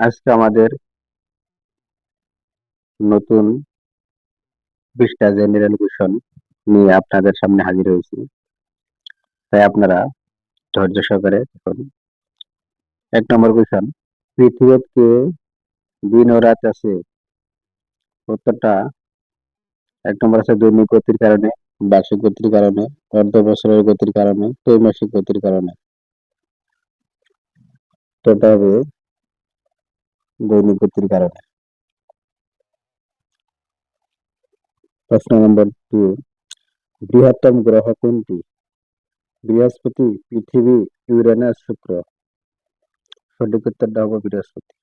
আজকে আমাদের নতুন বিশটা জেনারেল কোয়েশন নিয়ে আপনাদের সামনে হাজির হয়েছি। তাই আপনারা ধৈর্য সহকারে দেখুন। এক নম্বর কোয়েশন, পৃথিবীতে দিন ও রাত আছে। উত্তরটা এক নম্বর আছে দৈনিক গতির কারণে, বার্ষিক গতির কারণে অর্ধ বছরের গতির কারণে, ত্রৈমাসিক গতির কারণে। তোটা হবে দৈনিক গতির কারণে। প্রশ্ন নম্বর টু বৃহত্তম গ্রহ কোনটি? বৃহস্পতি, পৃথিবী, ইউরেনাস শুক্র। সঠিক উত্তরটা হবে বৃহস্পতি।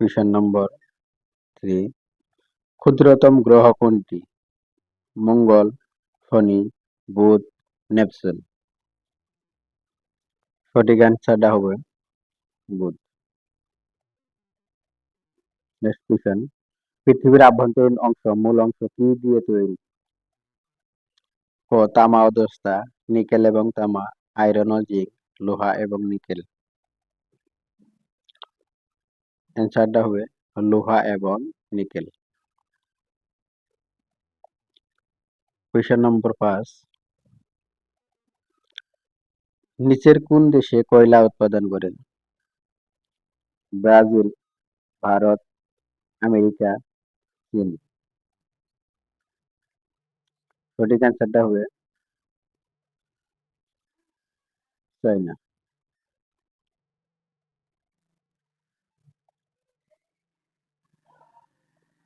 কোয়েশন নম্বর থ্রি, ক্ষুদ্রতম গ্রহ কোনটি? মঙ্গল, শনি, বুধ, নেপচুন। সঠিক অ্যান্সারটা হবে বুধ। নেক্সট কোয়েশন পৃথিবীর আভ্যন্তরীণ অংশ, মূল অংশ কি দিয়ে তৈরি? ক, তামা ও দস্তা, নিকেল এবং তামা, আয়রন ও জিঙ্ক, লোহা এবং নিকেল। অ্যান্সারটা হবে লোহা এবং নিকেল। কোয়েশন নম্বর পাঁচ। নিচের কোন দেশে কয়লা উৎপাদন করেন? ব্রাজিল, ভারত, আমেরিকা, চীন। সঠিক অ্যান্সারটা হবে চাইনা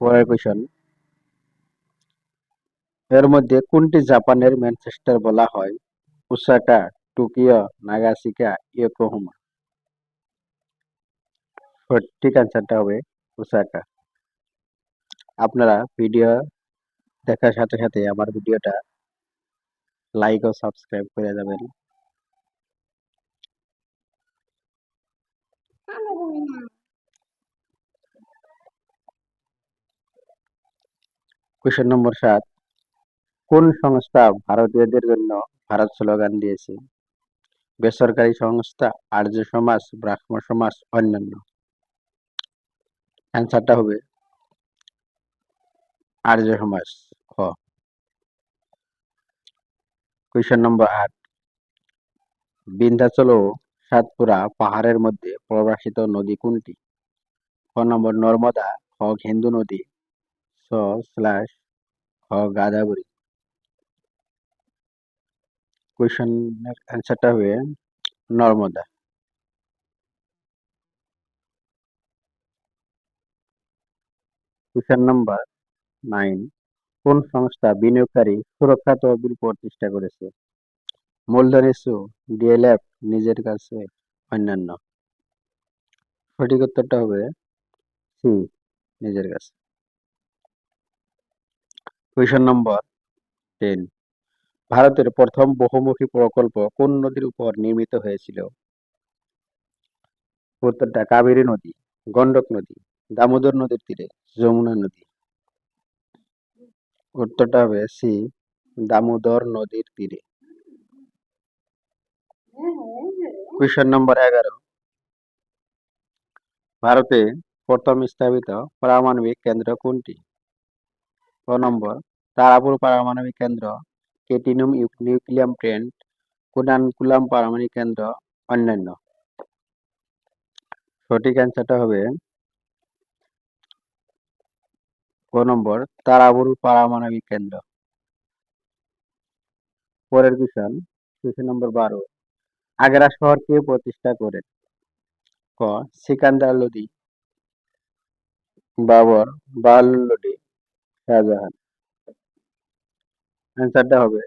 পরের কোয়েশন এর মধ্যে কোনটি জাপানের ম্যানচেস্টার বলা হয়? Osaka, Tokyo, Nagasaki, Yokohama. সঠিক অ্যান্সারটা হবে ওসাকা আপনারা ভিডিও দেখার সাথে সাথে আমার ভিডিওটা লাইক ও সাবস্ক্রাইব করে যাবেন। কোয়েশন নম্বর সাত। কোন সংস্থা ভারতীয়দের জন্য ভারত স্লোগান দিয়েছে? বেসরকারি সংস্থা আর্য সমাজ, ব্রাহ্ম সমাজ, অন্যান্য। অ্যান্সারটা হবে আর্য সমাজ খ। কোয়েশন নম্বর আট। বিন্ধ্যাচল ও সাতপুরা পাহাড়ের মধ্যে প্রবাসিত নদী কোনটি? খ নম্বর নর্মদা, খ হিন্দু নদী ছ স্ল্যাশ খ গাদাবরী। কোয়েশনের অ্যান্সারটা হবে নর্মদা। কোয়েশন নাম্বার নাইন কোন সংস্থা বিনিয়োগকারী সুরক্ষা তহবিল প্রতিষ্ঠা করেছে? মূলধন সু ডিএলএফ, নিজের কাছে অন্যান্য। সঠিক উত্তরটা হবে সি, নিজের কাছে। কোয়েশন নম্বর টেন ভারতের প্রথম বহুমুখী প্রকল্প কোন নদীর উপর নির্মিত হয়েছিল? উত্তরটা কাবেরী নদী গন্ডক নদী, দামোদর নদীর তীরে। যমুনা নদী। হবে সি দামোদর নদীর তীরে। কোয়েশন নম্বর এগারো। ভারতে প্রথম স্থাপিত পারমাণবিক কেন্দ্র কোনটি? ক নম্বর, তারাপুর পারমাণবিক কেন্দ্র, কেটিনুম নিউক্লিয়াম প্ল্যান্ট কুনানকুলাম পারমাণবিক কেন্দ্র, অন্যান্য। সঠিক অ্যান্সারটা হবে ক নম্বর তারাপুর পারমাণবিক কেন্দ্র। পরের কোয়েশন কোয়েশন নম্বর বারো, আগ্রা শহর কে প্রতিষ্ঠা করেন? ক, সিকান্দার লোদি বাবর বাল্লোডি শাহজাহান। অ্যান্সারটা হবে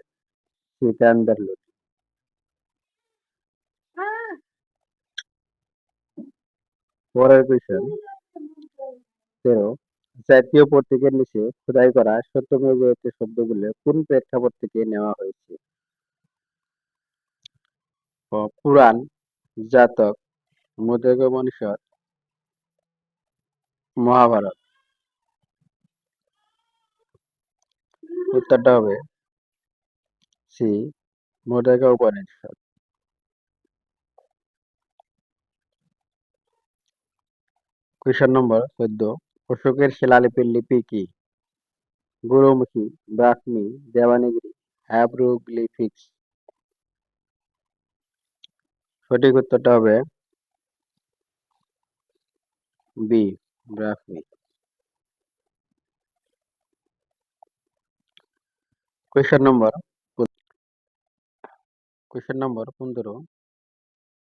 সিকান্দার লোদি পরের কোয়েশন তেরো জাতীয় প্রতীকের নিচে খোদাই করা সত্যমেব জয়তে শব্দগুলো কোন প্রেক্ষাপট থেকে নেওয়া হয়েছে? পুরাণ, জাতক মধ্যগমনীশ্বর মহাভারত। উত্তরটা হবে সি মোদকা উপনিষদ কোয়েশ্চন নম্বর, চোদ্দ। অশোকের শিলালিপির লিপি কি? গুরুমুখী, ব্রাহ্মী দেবানিগিরি হ্যাব্রোগ্লিফিক্স সঠিক উত্তরটা হবে B, Brahmi. Question number question number পনেরো।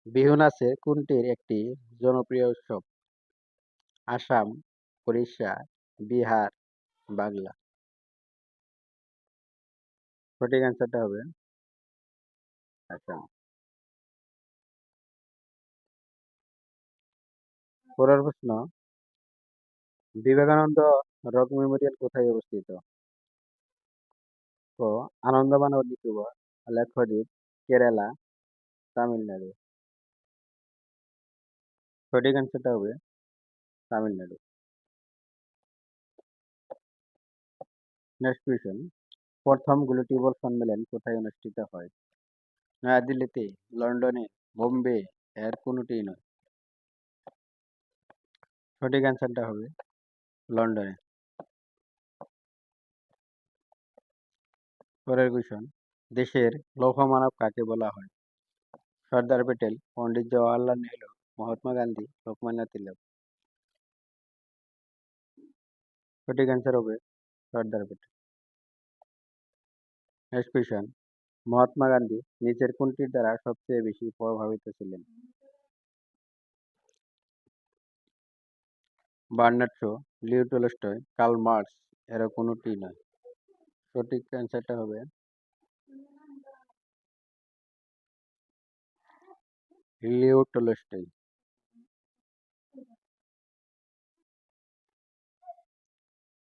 বিহু নাচে কোনটির একটি জনপ্রিয় উৎসব? আসাম উড়িষ্যা বিহার, বাংলা। সঠিক অ্যান্সারটা হবে? আসাম পরের প্রশ্ন। বিবেকানন্দ রক মেমোরিয়াল কোথায় অবস্থিত? ক আনন্দমান নিকোবর লাক্ষদ্বীপ কেরালা, তামিলনাড়ু। সঠিক অ্যান্সারটা হবে তামিলনাড়ু। কোয়েশ্চেন প্রথম গ্লোটিবল সম্মেলন কোথায় অনুষ্ঠিত হয়? নয়াদিল্লিতে, লন্ডনে, বোম্বে, এর কোনোটি নয়। সঠিক অ্যান্সারটা হবে লন্ডনে। পরের কোয়েশ্চন দেশের লৌহ মানব কাকে বলা হয়? সর্দার প্যাটেল পণ্ডিত জওয়াহরলাল নেহরু, মহাত্মা গান্ধী, লোকমান্য তিলক। সঠিক অ্যান্সার হবে সর্দার প্যাটেল কোয়েশ্চন মহাত্মা গান্ধী নিচের কোনটির দ্বারা সবচেয়ে বেশি প্রভাবিত ছিলেন। বার্নার্ড শো কার্ল মার্কস এরা কোনোটি নয়। সঠিক অ্যান্সারটা হবে লিও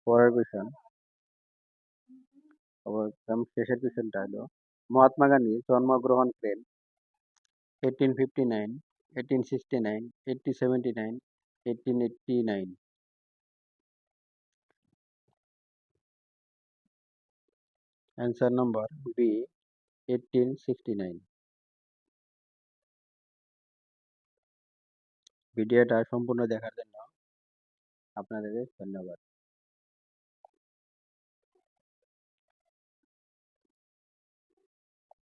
পরের কোয়েশ্চন একদম শেষের কোয়েশ্চনটা হলো মহাত্মা গান্ধী, জন্মগ্রহণ করেন eighteen fifty nine eighteen sixty nine eighty seventy nine eighteen eighty nine answer number B eighteen sixty nine ভিডিওটা সম্পূর্ণ দেখার জন্য আপনাদের ধন্যবাদ।